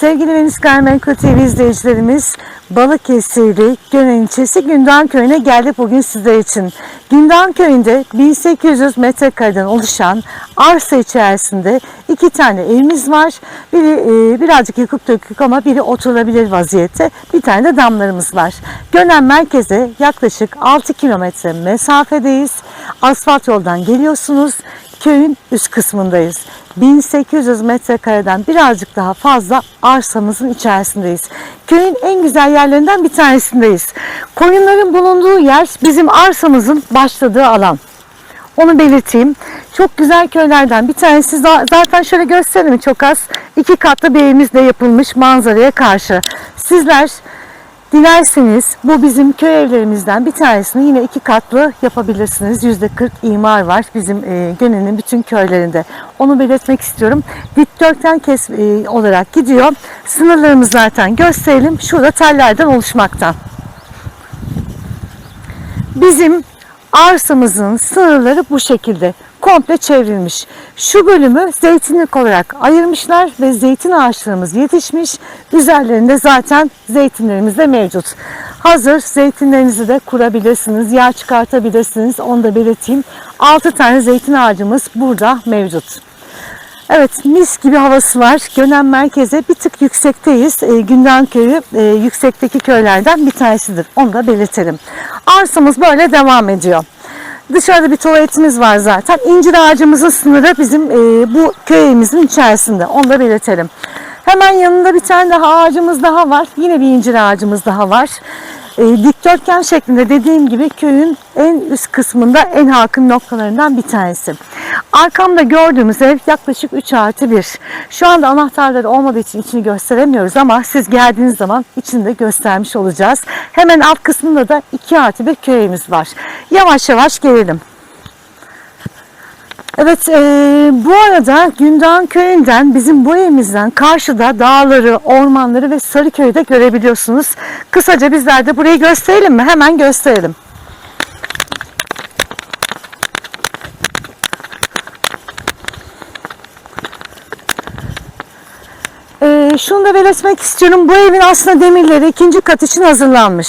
Sevgili Venüs Gayrimenkul TV izleyicilerimiz Balıkesirli Gönen ilçesi Gündoğan Köyü'ne geldik bugün sizler için. Gündoğan Köyü'nde 1800 metrekareden oluşan arsa içerisinde iki tane evimiz var. Biri e, birazcık yıkık dökük ama biri oturulabilir vaziyette. Bir tane de damlarımız var. Gönen merkeze yaklaşık 6 kilometre mesafedeyiz. Asfalt yoldan geliyorsunuz köyün üst kısmındayız. 1800 metrekareden birazcık daha fazla arsamızın içerisindeyiz. Köyün en güzel yerlerinden bir tanesindeyiz. Koyunların bulunduğu yer bizim arsamızın başladığı alan. Onu belirteyim. Çok güzel köylerden bir tanesi Za- zaten şöyle göstereyim çok az. iki katlı bir evimiz de yapılmış manzaraya karşı. Sizler Dilerseniz bu bizim köy evlerimizden bir tanesini yine iki katlı yapabilirsiniz. Yüzde 40 imar var bizim e, Gönen'in bütün köylerinde. Onu belirtmek istiyorum. Dikdörtgen kes e, olarak gidiyor. Sınırlarımız zaten gösterelim. Şurada tellerden oluşmakta. Bizim arsamızın sınırları bu şekilde komple çevrilmiş. Şu bölümü zeytinlik olarak ayırmışlar ve zeytin ağaçlarımız yetişmiş. Üzerlerinde zaten zeytinlerimiz de mevcut. Hazır zeytinlerinizi de kurabilirsiniz, yağ çıkartabilirsiniz. Onu da belirteyim. 6 tane zeytin ağacımız burada mevcut. Evet mis gibi havası var. Gönen merkeze bir tık yüksekteyiz. E, Günden köyü e, yüksekteki köylerden bir tanesidir. Onu da belirtelim. Arsamız böyle devam ediyor. Dışarıda bir tuvaletimiz var zaten. İncir ağacımızın sınırı bizim e, bu köyümüzün içerisinde. Onu da belirtelim. Hemen yanında bir tane daha ağacımız daha var. Yine bir incir ağacımız daha var. E, dikdörtgen şeklinde dediğim gibi köyün en üst kısmında en hakim noktalarından bir tanesi. Arkamda gördüğümüz ev yaklaşık 3 artı 1. Şu anda anahtarları olmadığı için içini gösteremiyoruz ama siz geldiğiniz zaman içini de göstermiş olacağız. Hemen alt kısmında da 2 artı bir köy evimiz var. Yavaş yavaş gelelim. Evet, e, bu arada Gündoğan Köyü'nden bizim bu evimizden karşıda dağları, ormanları ve Sarıköy'ü de görebiliyorsunuz. Kısaca bizler de burayı gösterelim mi? Hemen gösterelim. Ee, şunu da belirtmek istiyorum. Bu evin aslında demirleri ikinci kat için hazırlanmış.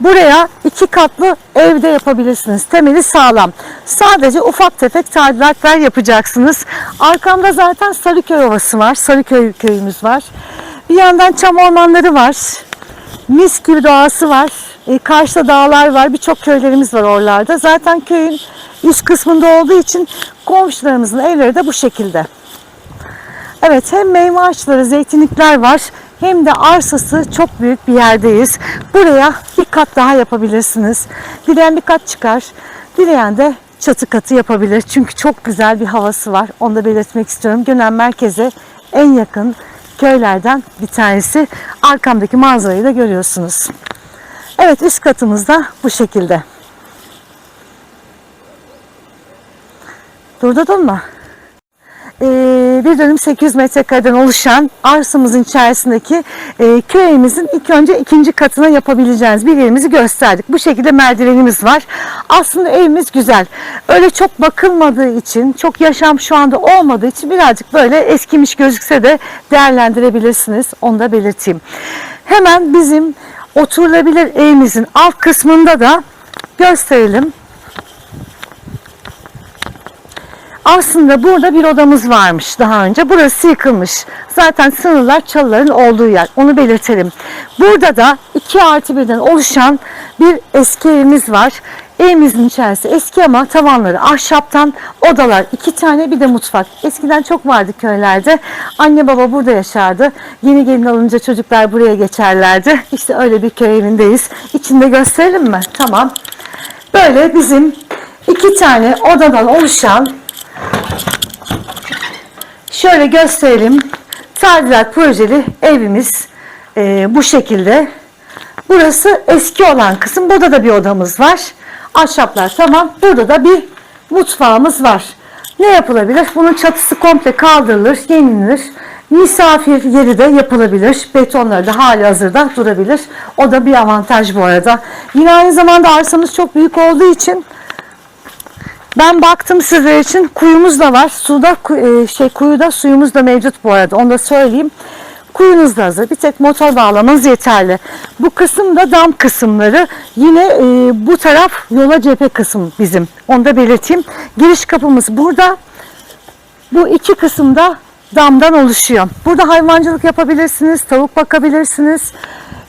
Buraya iki katlı evde yapabilirsiniz. Temeli sağlam. Sadece ufak tefek tadilatlar yapacaksınız. Arkamda zaten Sarıköy Ovası var. Sarıköy köyümüz var. Bir yandan çam ormanları var. Mis gibi doğası var. Ee, karşıda dağlar var. Birçok köylerimiz var oralarda. Zaten köyün üst kısmında olduğu için komşularımızın evleri de bu şekilde. Evet hem meyve ağaçları, zeytinlikler var hem de arsası çok büyük bir yerdeyiz. Buraya bir kat daha yapabilirsiniz. Dileyen bir kat çıkar, dileyen de çatı katı yapabilir. Çünkü çok güzel bir havası var. Onu da belirtmek istiyorum. Gönen merkeze en yakın köylerden bir tanesi. Arkamdaki manzarayı da görüyorsunuz. Evet üst katımız da bu şekilde. Durdurdun mu? Ee, bir dönüm 800 metrekareden oluşan arsamızın içerisindeki e, köy evimizin ilk önce ikinci katına yapabileceğiniz bir yerimizi gösterdik. Bu şekilde merdivenimiz var. Aslında evimiz güzel. Öyle çok bakılmadığı için, çok yaşam şu anda olmadığı için birazcık böyle eskimiş gözükse de değerlendirebilirsiniz. Onu da belirteyim. Hemen bizim oturulabilir evimizin alt kısmında da gösterelim. Aslında burada bir odamız varmış daha önce. Burası yıkılmış. Zaten sınırlar çalıların olduğu yer. Onu belirtelim. Burada da 2 artı 1'den oluşan bir eski evimiz var. Evimizin içerisi eski ama tavanları ahşaptan odalar iki tane bir de mutfak. Eskiden çok vardı köylerde. Anne baba burada yaşardı. Yeni gelin alınca çocuklar buraya geçerlerdi. İşte öyle bir köy evindeyiz. İçinde gösterelim mi? Tamam. Böyle bizim iki tane odadan oluşan Şöyle gösterelim. Tadilat projeli evimiz e, bu şekilde. Burası eski olan kısım. Burada da bir odamız var. Ahşaplar tamam. Burada da bir mutfağımız var. Ne yapılabilir? Bunun çatısı komple kaldırılır, yenilir. Misafir yeri de yapılabilir. Betonları da hali hazırda durabilir. O da bir avantaj bu arada. Yine aynı zamanda arsamız çok büyük olduğu için ben baktım sizler için kuyumuz da var. Suda e, şey kuyuda suyumuz da mevcut bu arada. Onu da söyleyeyim. Kuyunuz da hazır. Bir tek motor bağlamanız yeterli. Bu kısım da dam kısımları. Yine e, bu taraf yola cephe kısım bizim. Onu da belirteyim. Giriş kapımız burada. Bu iki kısımda damdan oluşuyor. Burada hayvancılık yapabilirsiniz, tavuk bakabilirsiniz.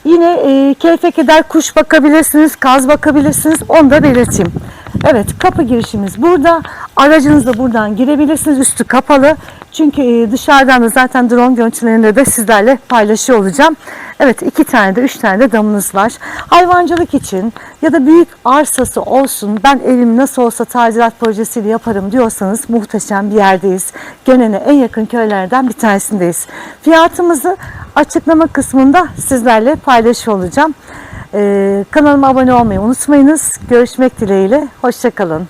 Yine e, keyfe keder kuş bakabilirsiniz, kaz bakabilirsiniz. Onu da belirteyim. Evet kapı girişimiz burada. Aracınızla buradan girebilirsiniz. Üstü kapalı. Çünkü e, dışarıdan da zaten drone görüntülerinde de sizlerle paylaşıyor olacağım. Evet iki tane de üç tane de damınız var. Hayvancılık için ya da büyük arsası olsun ben evimi nasıl olsa tadilat projesiyle yaparım diyorsanız muhteşem bir yerdeyiz. Gönen'e en yakın köylerden bir tanesindeyiz. Fiyatımızı açıklama kısmında sizlerle paylaşıyor olacağım. Ee, kanalıma abone olmayı unutmayınız. Görüşmek dileğiyle. Hoşçakalın.